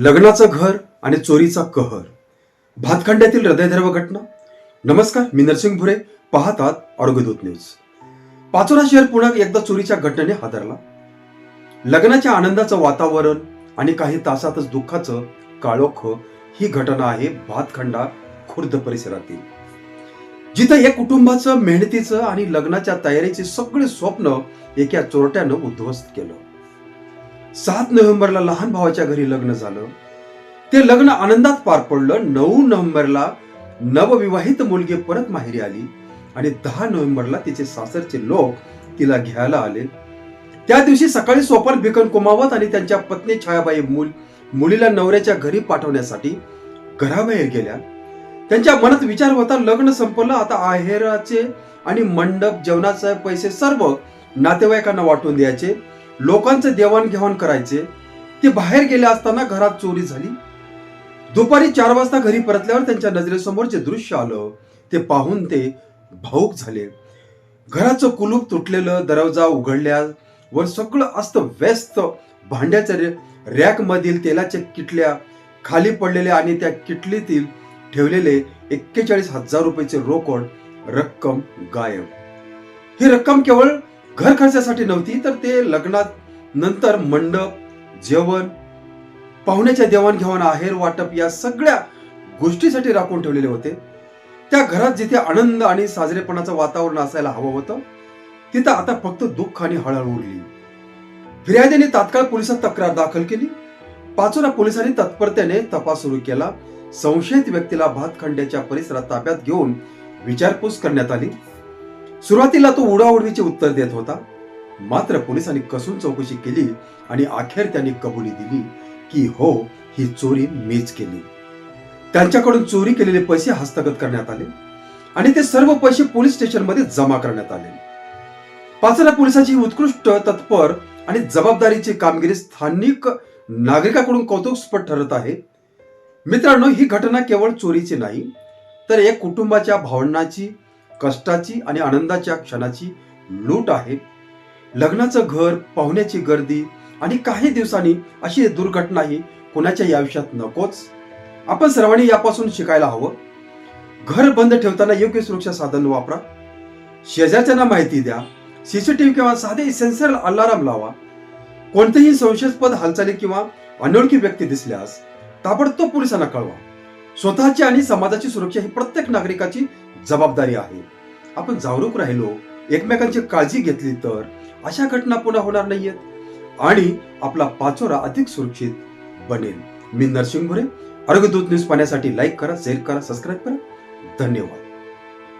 लग्नाचं घर आणि चोरीचा कहर. भातखंड्यातील हृदयधर्व घटना. नमस्कार मी नरसिंग भुरे. पाहतात अर्गदूत न्यूज. पाचोरा शहर पुन्हा एकदा चोरीच्या घटनेने हादरला. लग्नाच्या आनंदाचं वातावरण आणि काही तासातच दुःखाचं काळोख ही घटना आहे भातखंडा खुर्द परिसरातील. जिथं या कुटुंबाचं मेहनतीचं आणि लग्नाच्या तयारीचे सगळे स्वप्न एका चोरट्यानं उद्ध्वस्त केलं. सात नोव्हेंबरला लहान भावाच्या घरी लग्न झालं. ते लग्न आनंदात पार पडलं. नऊ नोव्हेंबरला नवविवाहित मुलगी परत माहेरी आली आणि दहा नोव्हेंबरला तिचे सासरचे लोक तिला घ्यायला आले. त्या दिवशी सकाळी सोपान भिकन कुमावत आणि त्यांच्या पत्नी छायाबाई मुल मुलीला नवऱ्याच्या घरी पाठवण्यासाठी घराबाहेर गेल्या. त्यांच्या मनात विचार होता लग्न संपलं आता आहेराचे आणि मंडप जेवणाचे पैसे सर्व नातेवाईकांना वाटून द्यायचे. लोकांचं देवाणघेवाण करायचे ते बाहेर गेले असताना घरात चोरी झाली. दुपारी चार वाजता घरी परतल्यावर त्यांच्या नजरेसमोर जे दृश्य आलं. ते पाहून ते भाऊक झाले. घराचं कुलूप तुटलेलं दरवाजा उघडल्यावर सगळं अस्त व्यस्त भांड्याच्या रॅक मधील तेलाच्या किटल्या खाली पडलेल्या आणि त्या किटलीतील ठेवलेले एक्केचाळीस हजार रुपयाचे रोकड रक्कम गायब. ही रक्कम केवळ घर खर्चासाठी नव्हती तर ते लग्नात नंतर मंडप जेवण पाहुण्याच्या देवाणघेवाण आहेर वाटप या सगळ्या गोष्टीसाठी राखून ठेवलेले होते. त्या घरात जिथे आनंद आणि साजरेपणाचं वातावरण असायला हवं होतं तिथं आता फक्त दुःख आणि हळहळ उरली. फिर्यादीने तात्काळ पोलिसात तक्रार दाखल केली. पाचोरा पोलिसांनी तत्परतेने तपास सुरू केला. संशयित व्यक्तीला भातखंड्याच्या परिसरात ताब्यात घेऊन विचारपूस करण्यात आली. सुरुवातीला तो उडाउडवीचे उत्तर देत होता. मात्र पोलिसांनी कसून चौकशी केली आणि अखेर त्यांनी कबुली दिली की हो ही चोरी मीच केली. त्यांच्याकडून चोरी केलेले पैसे हस्तगत करण्यात आले आणि ते सर्व पैसे पोलीस स्टेशनमध्ये जमा करण्यात आले. पाचरा पोलिसांची उत्कृष्ट तत्पर आणि जबाबदारीची कामगिरी स्थानिक नागरिकांकडून कौतुकस्पद ठरत आहे. मित्रांनो ही घटना केवळ चोरीची नाही तर एक कुटुंबाच्या भावनाची कष्टाची आणि आनंदाच्या क्षणाची लूट आहे. लग्नाचं घर पाहुण्याची गर्दी आणि काही दिवसांनी अशी दुर्घटना ही कोणाच्याही आयुष्यात नकोच. आपण सर्वांनी यापासून शिकायला हवं. घर बंद ठेवताना योग्य सुरक्षा साधन वापरा. शेजारच्यांना माहिती द्या. सीसीटीव्ही किंवा साधे सेन्सर अलाराम लावा. कोणतेही संशयास्पद हालचाली किंवा अनोळखी व्यक्ती दिसल्यास ताबडतोब पोलिसांना कळवा. स्वतःची आणि समाजाची सुरक्षा ही प्रत्येक नागरिकाची जबाबदारी आहे. आपण जागरूक राहिलो एकमेकांची काळजी घेतली तर अशा घटना पुन्हा होणार नाहीयेत. आणि आपला पाचोरा अधिक सुरक्षित बनेल. मी नरसिंह भोरे आरोग्यदूत न्यूज पाहण्यासाठी लाईक करा शेअर करा सबस्क्राईब करा. धन्यवाद.